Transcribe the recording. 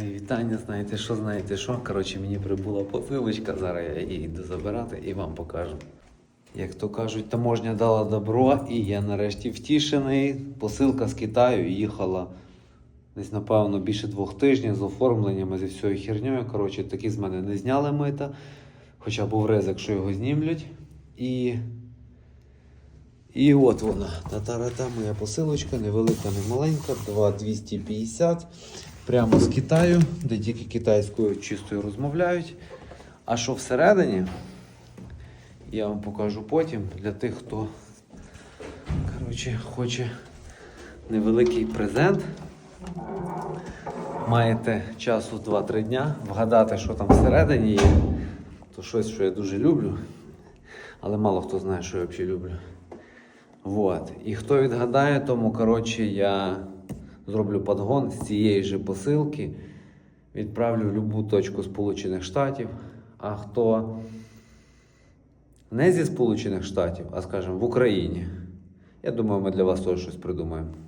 Мої вітання, знаєте що, знаєте що? Коротше, мені прибула посилочка, зараз я її йду забирати і вам покажу. Як то кажуть, таможня дала добро, і я нарешті втішений. Посилка з Китаю їхала десь, напевно, більше двох тижнів з оформленнями зі всією херньою. Коротше, такі з мене не зняли мита, хоча був ризик, що його знімлять. І і от вона, та-та-та, моя посилочка, невелика, не маленька, 2,250. Прямо з Китаю, де тільки китайською чистою розмовляють. А що всередині, я вам покажу потім для тих, хто коротше, хоче невеликий презент. Маєте часу 2-3 дня вгадати, що там всередині є. То щось, що я дуже люблю. Але мало хто знає, що я взагалі люблю. Вот. І хто відгадає, тому коротше я зроблю подгон з цієї ж посилки, відправлю в будь-яку точку Сполучених Штатів. А хто не зі Сполучених Штатів, а скажімо, в Україні, я думаю, ми для вас теж щось придумаємо.